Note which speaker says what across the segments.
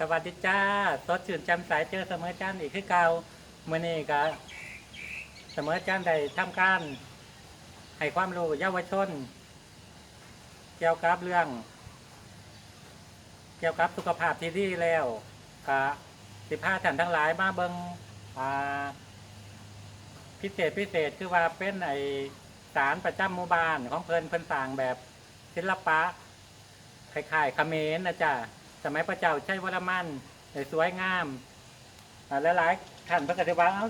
Speaker 1: สวัสดีจ้าสดชื่นแจ่มใสเจอเสมอจันอีกคือเก่าเมื่อนี้ก็เสมอจันได้ทำการให้ความรู้เยาวชน เกี่ยวกับเรื่อง เกี่ยวกับสุขภาพที่ดีแล้วก็สิพาท่านทั้งหลายมาเบิงพิเศษพิเศษคือว่าเป็นไอสารประจำหมู่บ้านของเพลินเพลินต่างแบบศิลปะคล้ายๆเขมรนะจ๊ะ สมัยพระเจ้าใช้วรมันสวยงามอ่าหลายๆท่านพระกติว่าเอ้า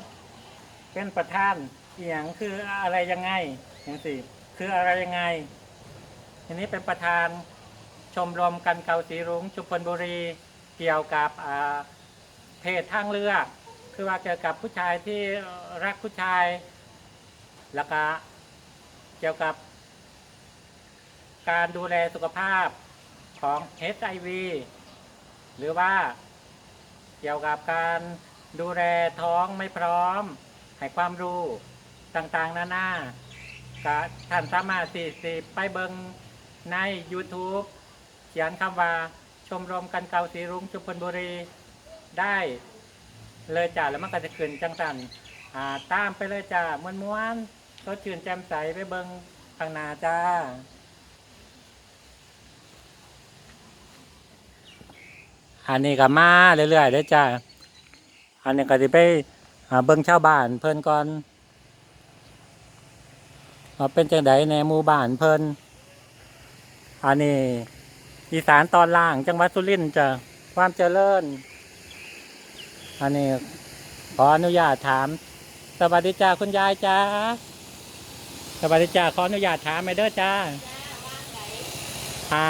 Speaker 1: เป็นประธานอหย่างคืออะไรยังไงอย่างสิคืออะไรยังไงทีนี้เป็นประธานชมรมกันเกาสีรุ้งชุมพลบุรีเกี่ยวกับเพศทางเลือก คือว่าเกี่ยวกับผู้ชายที่รักผู้ชายแล้วก็เกี่ยวกับการดูแลสุขภาพของ HIV หรือว่าเกี่ยวกับการดูแลท้องไม่พร้อม ให้ความรู้ต่างๆ นานาก็ท่านสามารถสิสิบไปเบิงใน YouTube เขียนคำว่าชมรมกันเกาสีรุ้งชุมพลบุรีได้เลยจ้าแล้วมันก็จะขึ้นจังสันอ่าตามไปเลยจ้าม้วนๆก็ชื่นแจ่มใสไปเบิงข้างหน้าจ้า อันนี้ก็มาเรื่อยๆเด้อจ้าอันนี้ก็สิไปเบิ่งชาวบ้านเพิ่นก่อนว่าเป็นจังไดในหมู่บ้านเพิ่นอันนี้อีสานตอนล่างจังหวัดสุรินทร์จ้ะความเจริญ อันนี้ขออนุญาตถาม สวัสดีจ้าคุณยายจ้าสวัสดีจ้าขออนุญาตถามไปเด้อจ้าอ่า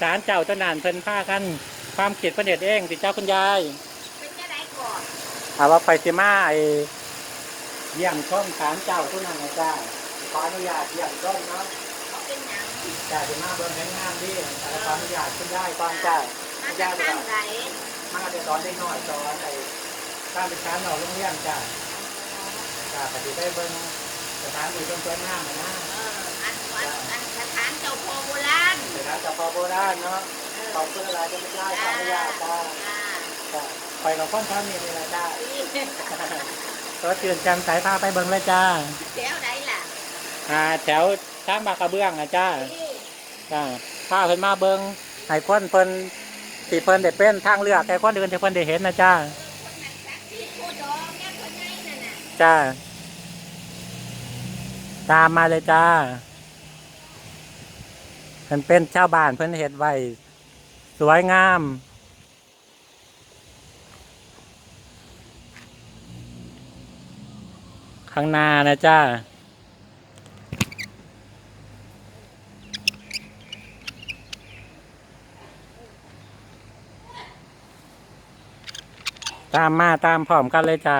Speaker 1: ศาลเจ้าตนานเพิ่นพากัน ความคิดประเด็เองติเจ้าคุณยาย
Speaker 2: เป็นจะได้ก่อน
Speaker 1: ถามว่าไปสิมาไอเยี่ยมชมศาลเจ้าตุนันนะจ้าขออนุญาตเยี่ยมชมเนาะ
Speaker 2: เขาเป็นหยัง
Speaker 1: จ้าสิมาเบิ่งแห่งงานดีแต่ขออนุญาตคุณยายก่อนจ้า
Speaker 2: มา
Speaker 1: คุณ
Speaker 2: จายา
Speaker 1: ย
Speaker 2: ก
Speaker 1: ดีก
Speaker 2: ทาง
Speaker 1: ว่า
Speaker 2: ไหน
Speaker 1: มาจะสอนเด็กน้อยสอนไอ้การเป็นการนอกโรงเรียนจ้าจ้าปฏิได้เบิ่งสถานที่เพิ่นสวยงามนะ
Speaker 2: เอออันอันอันสถานเจ้าพ่อโบราณ
Speaker 1: สถานเจ้าพ่อโบราณเนาะ
Speaker 2: เออ
Speaker 1: ขอบคุณอะไรจะไม่ได้ขออนุญาตจ้า
Speaker 2: จ้า
Speaker 1: จ้าไปกับพ่อท่านนี่เลยนะจ้า
Speaker 2: ที่
Speaker 1: รถเตือนจำสายพาไปเบิ่งเลยจ้า
Speaker 2: แถวไหนล่ะ
Speaker 1: อ่าแถวข้ามบากกระเบื้องนะจ้า
Speaker 2: ที่
Speaker 1: จ้าพาเพิ่นมาเบิ่งให้คนเพิ่นสิเพิ่นได้เป็นทางเลือกให้คนอื่นที่เพิ่นได้เห็นนะจ้า
Speaker 2: คนนั้นสักที่โคดองแม่คนไหนนั่นน่ะ
Speaker 1: จ้า ตามมาเลยจ้าเพิ่นเป็นชาวบ้านเพิ่นเฮ็ดไว้ สวยงาม ข้างหน้านะจ้าตามมาตามพร้อมกันเลยจ้า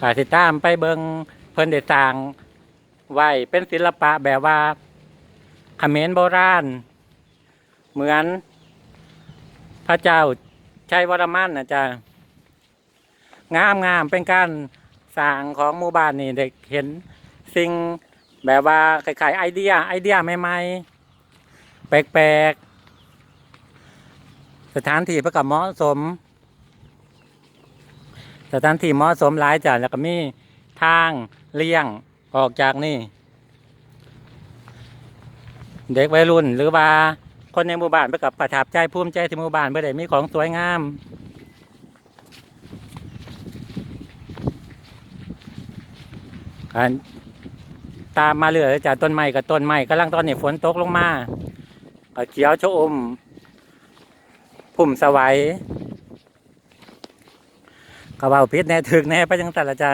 Speaker 1: กาสิตามไปเบิงเพิ่นได้สร้างไว้เป็นศิลปะแบบว่า เขมรโบราณ เหมือนพระเจ้าชัยวรมันนะจ๊ะงามงามเป็นการสร้างของหมู่บ้านนี่เด็กเห็นสิ่งแบบว่าคล้ายๆไอเดีย ไอเดียใหม่ๆ แปลกๆ สถานที่เพื่อกับเหมาะสม สถานที่เหมาะสมหลายจ้ะแล้วก็มีทางเลี่ยงออกจากนี่ เด็กวัยรุ่น หรือว่าคนในหมู่บ้านเพื่อกับประทับใจภูมิใจที่หมู่บ้านเพื่อได้มีของสวยงามตามมาเรื่อยจากต้นไม้กับต้นไม้กำลังตอนนี้ฝนตกลงมาเขียวชะอมพุ่มสวัยกระเป๋าพิษแน่ถึกแน่ไปจังสันละจ้า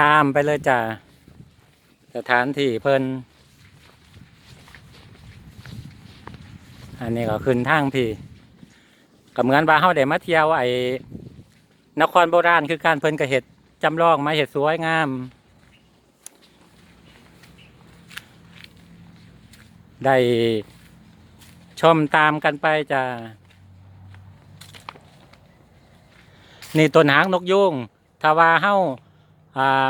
Speaker 1: ตามไปเลยจ้า สถานที่เพิ่นอันนี้ก็ขึ้นทางพี่ก็เหมือนว่าเฮาได้มาเที่ยวไอ้นครโบราณคือการเพิ่นก็เห็ดจำลองมาเห็ดสวยงาม ได้ชมตามกันไปจ้านี่ต้นหางนกยุงถ้าว่าเฮาอ่า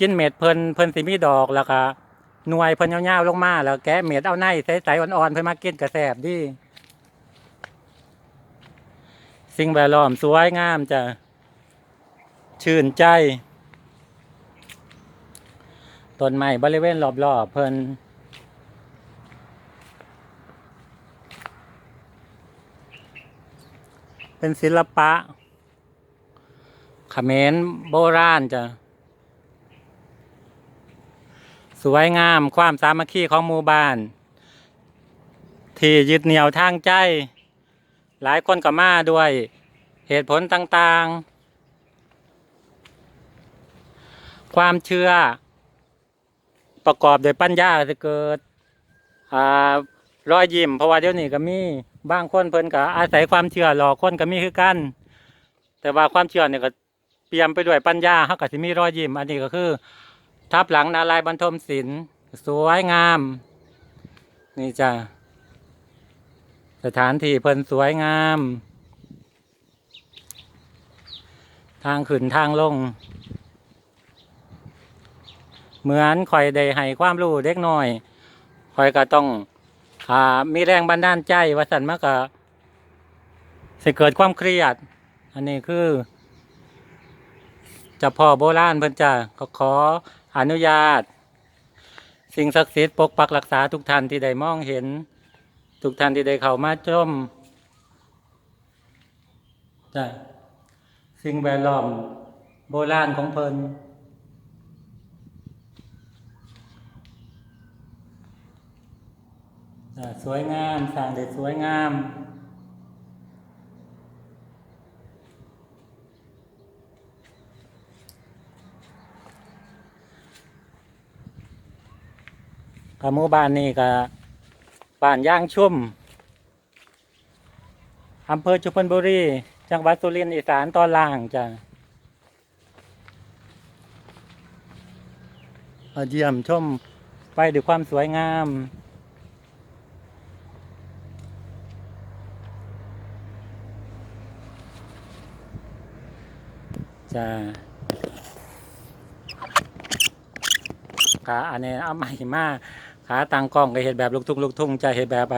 Speaker 1: กินเม็ดเพิ่นเพิ่นสิมีดอกแล้วก็หน่วยเพิ่นยาวๆลงมาแล้วแกะเม็ดเอาในใสๆอ่อนๆเพิ่นมากินกระแสบดี สิ่งแวดล้อมสวยงามจ้ะชื่นใจต้นไม้บริเวณรอบๆเพิ่นเป็นศิลปะเขมรโบราณจ้ะ สวยงามความสามัคคีของหมู่บ้าน ที่ยึดเหนี่ยวทางใจ หลายคนก็มาด้วยเหตุผลต่างๆ ความเชื่อ ประกอบโดยปัญญาจะเกิดอ่ารอยยิ้มเพราะว่าเดี๋ยวนี้ก็มีบางคนเพิ่นก็อาศัยความเชื่อหลอกคนก็มีคือกัน แต่ว่าความเชื่อเนี่ยก็เปลี่ยมไปด้วยปัญญาเขาก็สิมีรอยยิ้มอันนี้ก็คือ ทับหลังนารายบรรทมศิลป์สวยงาม นี่จ้ะสถานที่เพิ่นสวยงาม ทางขึ้นทางลง เหมือนคอยได้ให้ความรู้เด็กน้อยคอยก็ต้องอ่ามีแรงบันดาลใจว่าสันมากก็สิเกิดความเครียด อันนี้คือจะพ่อโบราณเพิ่นจะขอ อนุญาต สิ่งศักดิ์สิทธิ์ปกปักรักษาทุกท่านที่ได้มองเห็น ทุกท่านที่ได้เข้ามาชมจ้ะสิ่งแวดล้อมโบราณของเพิ่นสวยงามสร้างได้สวยงาม กับหมู่บ้านนี่ก็บ้านย่างชุ่มอำเภอชุมพลบุรี จังหวัดสุรินทร์อีสานตอนล่างจ้ะมาเยี่ยมชมไปด้วยความสวยงามจะ ขาอันนี้เอาใหม่มาขาตังกล้องก็เห็นแบบลูกทุ่งลูกทุ่งจะเห็นแบบไป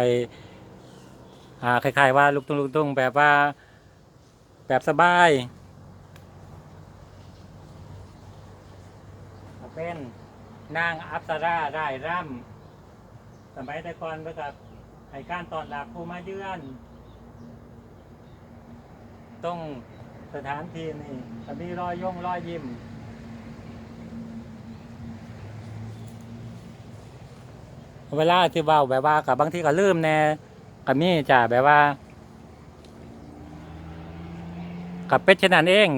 Speaker 1: อ่าคล้ายๆว่าลูกทุ่งลูกทุ่งแบบว่าแบบสบายเป็นนางอัปสราได้ร่ำสมัยแต่ก่อนเพื่อกับให้การตอนรับผู้มาเยือนต้องสถานที่นี่จะมีรอยย่งรอยยิ้ม เวลาที่ว้าแบบว่ากับบางทีก็ลืมแน่กับมีจ้ะแบบว่ากับเป็ดเช่นนั้นเอง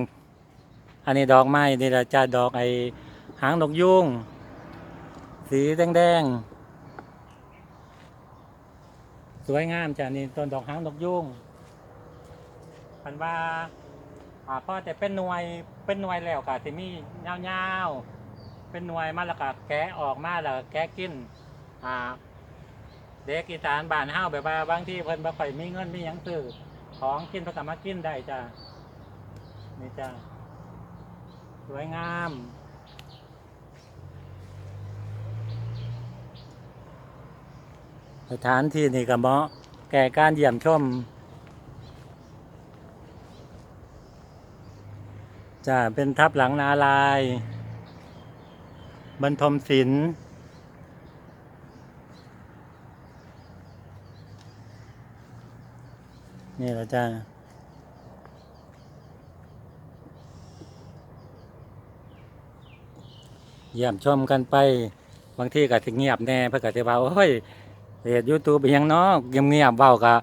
Speaker 1: อันนี้ดอกไม้นี่ละจ้าดอกไอหางนกยุงสีแดงๆสวยงามจ้ะนี่ต้นดอกหางนกยุงพันว่าอ่าพอแต่เป็นหน่วยเป็นหน่วยแล้วก็สิมียาๆเป็นหน่วยมาแล้วก็แกะออกมาแล้วแกะกิน อ่าเด็กอีสานบ้านเฮาแบบว่าบางที่เพิ่นบ่ค่อยมีเงินมีหยังซื้อของกินเพิ่นก็มากินได้จ้ะนี่จ้ะสวยงามสถานที่นี่ก็เหมาะแก่การเยี่ยมชมจะเป็นทับหลังนาลาย บรรทมศิลป์ นี่แหละจ้าเยี่ยมชมกันไป บางที่ก็สิเงียบแน่เพื่อก็จะว่าโอ้ยเรียดยูทูบยังเนาะเงียบเงียบเบากะ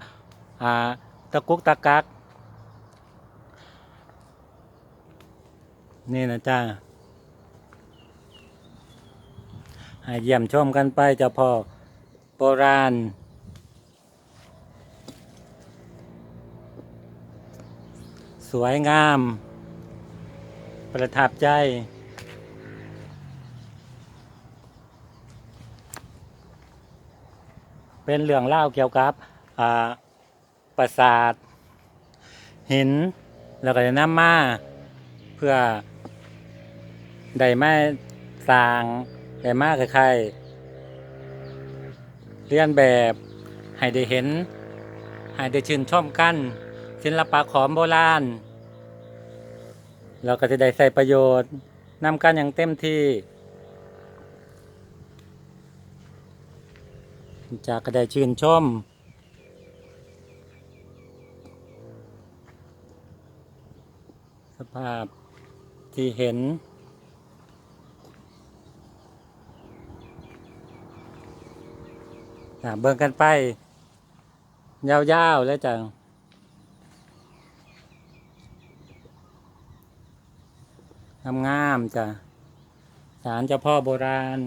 Speaker 1: อ่าตะกุกตะกัก นี่นะจ้าให้เยี่ยมชมกันไปเจ้าพ่อโบราณ สวยงาม ประทับใจ เป็นเรื่องเล่าเกี่ยวกับอ่าปราสาท หิน แล้วก็จะนำมา เพื่อได้มาสร้างได้มาคล้ายๆเรียนแบบให้ได้เห็นให้ได้ชื่นชมกัน ศิลปะของโบราณ เราก็จะได้ใส่ประโยชน์นำกันอย่างเต็มที่ จากก็ได้ชื่นชมสภาพที่เห็น เบิ่งกันไป ยาวๆแล้วจังงามจ้ะสารเจ้าพ่อโบราณ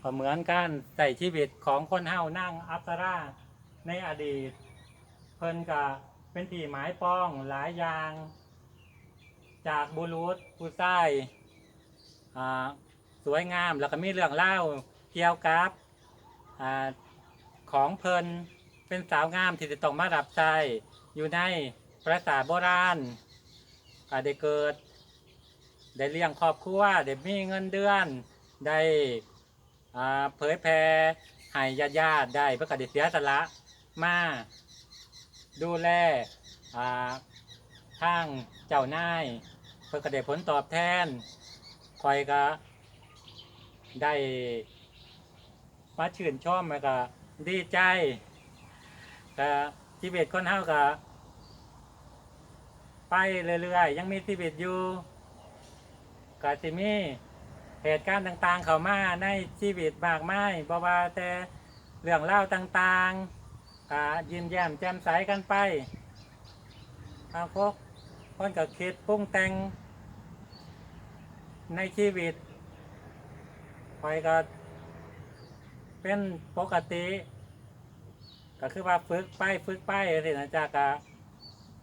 Speaker 1: ก็เหมือนการใส่ชีวิตของคนเฮานั่งอัปสราในอดีต เพิ่นก็เป็นที่หมายป้องหลายอย่าง จากบุรุษผู้ใต้สวยงามแล้วก็มีเรื่องเล่าเกี่ยวกับอของเพลินเป็นสาวงามที่จะต้องมารับใช้อยู่ในปราสาทโบราณก็ได้เกิด ได้เลี้ยงครอบครัวได้มีเงินเดือน ได้เผยแพร่ให้ญาติญาติได้เพื่อก็ได้เสียสละมาดูแลอ่าทางเจ้านายเพื่อก็ได้ผลตอบแทนคอยก็ได้มาชื่นชมแล้วก็ดีใจก็ชีวิตคนเฮาก็ไปเรื่อยๆ ยังมีชีวิตอยู่ ก็สิมีเหตุการณ์ต่างๆ เข้ามาในชีวิตมากมายบ่ว่าแต่เรื่องเล่าต่างๆก็ยิ้มแย้มแจ่มใสกันไปทางพวกคนก็คิดปรุงแต่งในชีวิตคอยก็เป็นปกติ ก็คือว่าฝึกไปฝึกไปสินะจ๊ะกะ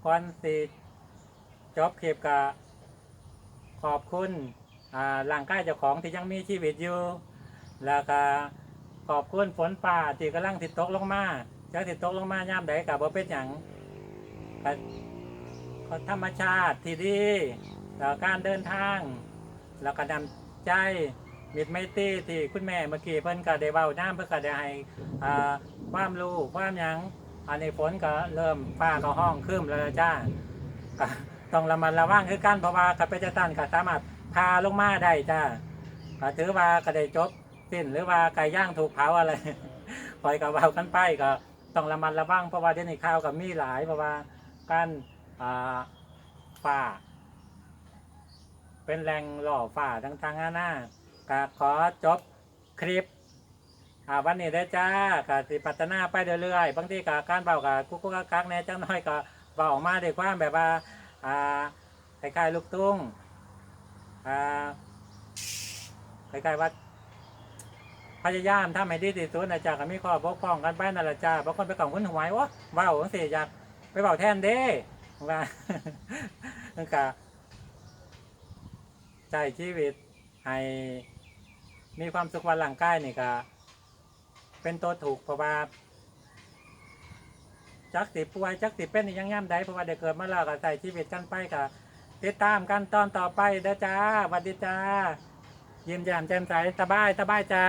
Speaker 1: ก่อนสิจบคลิปกะ ขอบคุณอ่าร่างกายเจ้าของที่ยังมีชีวิตอยู่ แล้วก็ขอบคุณฝนป่าที่กำลังติดตกลงมาจากติดตกลงมาย่ามใดกับว่เป็นอย่างก็ก็ธรรมชาติที่ดีแล้วการเดินทาง แล้วก็นำใจมิตรไมตรีที่คุณแม่เมื่อกี้เพิ่นก็ได้เว้าน้ำเพิ่นก็ได้ให้ความรู้ความยังอันนี้ฝนก็เริ่มฟ้าก็ห้องครึ้มแล้วจ้า ต้องระมัดระวังคือกันเพราะว่ากัปเปจะตันก็สามารถพาลงมาได้จ้าก็ถือว่าก็ได้จบสิ้นหรือว่าไก่ย่างถูกเผาอะไรปล่อยกับเบากันไปก็ต้องระมัดระวังเพราะว่าเดี๋ยวนี้ข่าวกับมีหลายเพราะว่าการฝ่าเป็นแรงหล่อฝ่าต่างๆหนานาก็ขอจบคลิปวันนี้ได้จ้าก็สิพัฒนาไปเรื่อยๆบางทีก็การเบากับกุ๊กกุ๊กกักแน่จังน้อยก็เบาออกมาด้วยความแบบว่า อ่าคล้ายๆลูกตุ้งอ่าคล้ายๆว่าพยายามทำให้ดีที่สุดนะจ๊ะก็มีข้อบกพร่องกันไปนั่นแหละจ้าบางคนไปกล่องคนหวยวะเบาสิอยากไปเบาแทนเด้ว่านั่นก็ใจชีวิตให้มีความสุขวันหลังใกายนี่ก็เป็นตัวถูกเพราะว่า จักสิป่วยจักสิเป็นอีหยังย่ำใดเพราะว่าเด็กเกิดมาแล้วก็ใส่ชีวิตกันไปกับติดตามกันตอนต่อไปเด้อจ้าสวัสดีจ้ายิ้มยามแจ่มใสสบายสบายจ้า